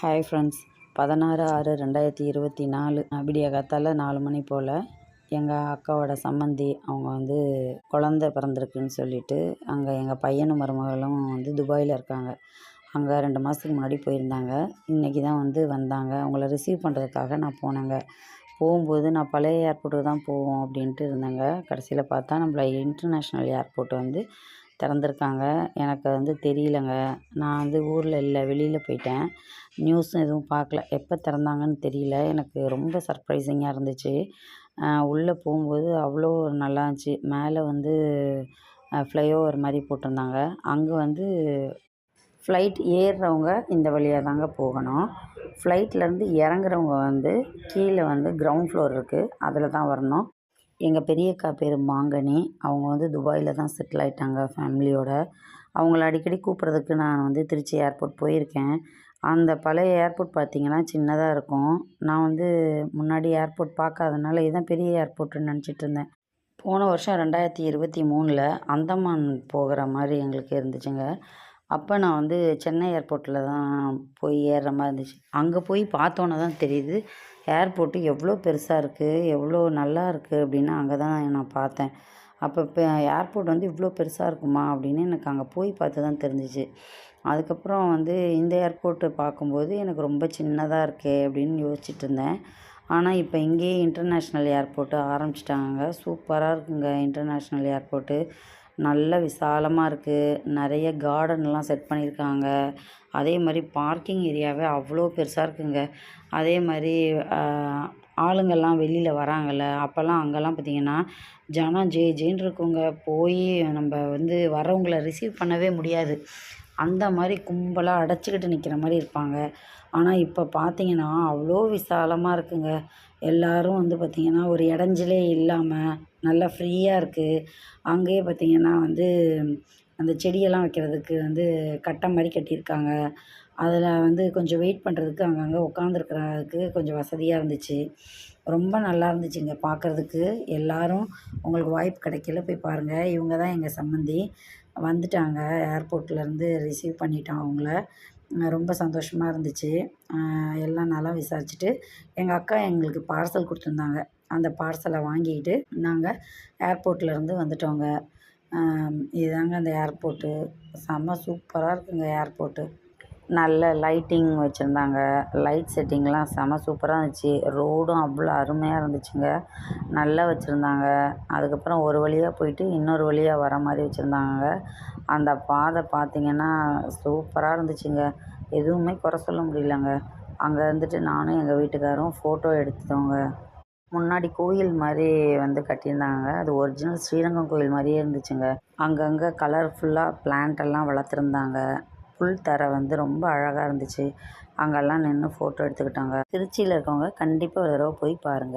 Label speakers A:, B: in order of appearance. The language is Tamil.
A: ஹாய் ஃப்ரெண்ட்ஸ் பதினாறு ஆறு ரெண்டாயிரத்தி இருபத்தி நாலு. விடிய காத்தால் நாலு மணி போல் எங்கள் அக்காவோட சம்மந்தி அவங்க வந்து குழந்த பிறந்திருக்குன்னு சொல்லிட்டு அங்கே எங்கள் பையனும் மருமகளும் வந்து துபாயில் இருக்காங்க. அங்கே ரெண்டு மாதத்துக்கு முன்னாடி போயிருந்தாங்க. இன்றைக்கி தான் வந்து வந்தாங்க. அவங்கள ரிசீவ் பண்ணுறதுக்காக நான் போனேங்க. போகும்போது நான் பழைய ஏர்போர்ட்டுக்கு தான் போவோம் அப்படின்ட்டு இருந்தேங்க. கடைசியில் பார்த்தா நம்மள இன்டர்நேஷ்னல் ஏர்போர்ட் வந்து திறந்துருக்காங்க. எனக்கு வந்து தெரியலங்க. நான் வந்து ஊரில் இல்லை வெளியில் போயிட்டேன். நியூஸும் எதுவும் பார்க்கல. எப்போ திறந்தாங்கன்னு தெரியல. எனக்கு ரொம்ப சர்ப்ரைசிங்காக இருந்துச்சு. உள்ளே போகும்போது அவ்வளோ நல்லா இருந்துச்சு. மேலே வந்து ஃப்ளைஓவர் மாதிரி போட்டிருந்தாங்க. அங்கே வந்து ஃப்ளைட் ஏறுறவங்க இந்த வழியாக தாங்க போகணும். ஃப்ளைட்லேருந்து இறங்குறவங்க வந்து கீழே வந்து கிரவுண்ட் ஃப்ளோர் இருக்குது அதில் தான் வரணும். எங்கள் பெரியக்கா பேர் மாங்கனி. அவங்க வந்து துபாயில் தான் செட்டில் ஆகிட்டாங்க ஃபேமிலியோட அவங்கள அடிக்கடி கூப்பிட்றதுக்கு நான் வந்து திருச்சி ஏர்போர்ட் போயிருக்கேன். அந்த பழைய ஏர்போர்ட் பார்த்திங்கன்னா சின்னதாக இருக்கும். நான் வந்து முன்னாடி ஏர்போர்ட் பார்க்காதனால இதுதான் பெரிய ஏர்போர்ட்டுன்னு நினச்சிட்டு இருந்தேன். போன வருஷம் ரெண்டாயிரத்தி இருபத்தி மூணில் அந்தமான் போகிற மாதிரி எங்களுக்கு இருந்துச்சுங்க. அப்போ நான் வந்து சென்னை ஏர்போர்ட்டில் தான் போய் ஏறுற மாதிரி இருந்துச்சு. அங்கே போய் பார்த்தோன்னே தான் தெரியுது ஏர்போர்ட்டு எவ்வளோ பெருசாக இருக்குது எவ்வளோ நல்லா இருக்குது அப்படின்னு அங்கே தான் நான் பார்த்தேன். அப்போ இப்போ ஏர்போர்ட் வந்து இவ்வளோ பெருசாக இருக்குமா அப்படின்னு எனக்கு அங்கே போய் பார்த்து தான் தெரிஞ்சிச்சு. அதுக்கப்புறம் வந்து இந்த ஏர்போர்ட்டு பார்க்கும்போது எனக்கு ரொம்ப சின்னதாக இருக்கே அப்படின்னு யோசிச்சுட்டு இருந்தேன். ஆனால் இப்போ இங்கேயே இன்டர்நேஷ்னல் ஏர்போர்ட்டு ஆரம்பிச்சிட்டாங்க. சூப்பராக இருக்குங்க இன்டர்நேஷ்னல் ஏர்போர்ட்டு நல்ல விசாலமாக இருக்குது நிறைய கார்டன்லாம் செட் பண்ணியிருக்காங்க. அதே மாதிரி பார்க்கிங் ஏரியாவே அவ்வளோ பெருசாக இருக்குங்க. அதே மாதிரி ஆளுங்கள்லாம் வெளியில் வராங்கல்ல. அப்போல்லாம் அங்கெல்லாம் பார்த்திங்கன்னா ஜனம் ஜே ஜேன்னு இருக்குங்க. போய் நம்ம வந்து வரவங்கள ரிசீவ் பண்ணவே முடியாது. அந்த மாதிரி கும்பலாக அடைச்சிக்கிட்டு நிற்கிற மாதிரி இருப்பாங்க. ஆனால் இப்போ பார்த்திங்கன்னா அவ்வளோ விசாலமாக இருக்குங்க. எல்லோரும் வந்து பார்த்திங்கன்னா ஒரு இடைஞ்சலே இல்லாமல் நல்லா ஃப்ரீயாக இருக்குது அங்கேயே பார்த்திங்கன்னா வந்து அந்த செடியெல்லாம் வைக்கிறதுக்கு வந்து கட்டை மாதிரி கட்டியிருக்காங்க. அதில் வந்து கொஞ்சம் வெயிட் பண்ணுறதுக்கு அங்கங்கே உட்காந்துருக்கிறதுக்கு கொஞ்சம் வசதியாக இருந்துச்சு. ரொம்ப நல்லா இருந்துச்சுங்க பார்க்குறதுக்கு எல்லோரும் உங்களுக்கு வாய்ப்பு கிடைக்கல போய் பாருங்கள் இவங்க தான் எங்கள் சம்மந்தி வந்துட்டாங்க. ஏர்போர்ட்லேருந்து ரிசீவ் பண்ணிட்டோம் அவங்கள. ரொம்ப சந்தோஷமாக இருந்துச்சு. எல்லாம் நல்லா விசாரிச்சுட்டு எங்கள் அக்கா எங்களுக்கு பார்சல் கொடுத்துருந்தாங்க. அந்த பார்சலை வாங்கிக்கிட்டு நாங்கள் ஏர்போர்ட்லேருந்து வந்துட்டோங்க. இதுதாங்க அந்த ஏர்போர்ட்டு செம்ம சூப்பராக இருக்குங்க ஏர்போர்ட்டு நல்ல லைட்டிங் வச்சுருந்தாங்க. லைட் செட்டிங்லாம் செம சூப்பராக இருந்துச்சு. ரோடும் அவ்வளோ அருமையாக இருந்துச்சுங்க. நல்லா வச்சுருந்தாங்க. அதுக்கப்புறம் ஒரு வழியாக போயிட்டு இன்னொரு வழியாக வர மாதிரி வச்சுருந்தாங்க. அந்த பாதை பார்த்திங்கன்னா சூப்பராக இருந்துச்சுங்க. எதுவுமே குறை சொல்ல முடியலங்க. அங்கே இருந்துட்டு நானும் எங்கள் வீட்டுக்காரும் ஃபோட்டோ எடுத்தோங்க முன்னாடி கோயில் மாதிரி வந்து கட்டியிருந்தாங்க. அது ஒரிஜினல் ஸ்ரீரங்கம் கோயில் மாதிரியே இருந்துச்சுங்க. அங்கங்கே கலர்ஃபுல்லாக பிளான்ட் எல்லாம் வளர்த்துருந்தாங்க. புல் தரை வந்து ரொம்ப அழகாக இருந்துச்சு. அங்கெல்லாம் நின்று ஃபோட்டோ எடுத்துக்கிட்டாங்க. திருச்சியில் இருக்கவங்க கண்டிப்பாக ஒரு தடவை போய் பாருங்கள்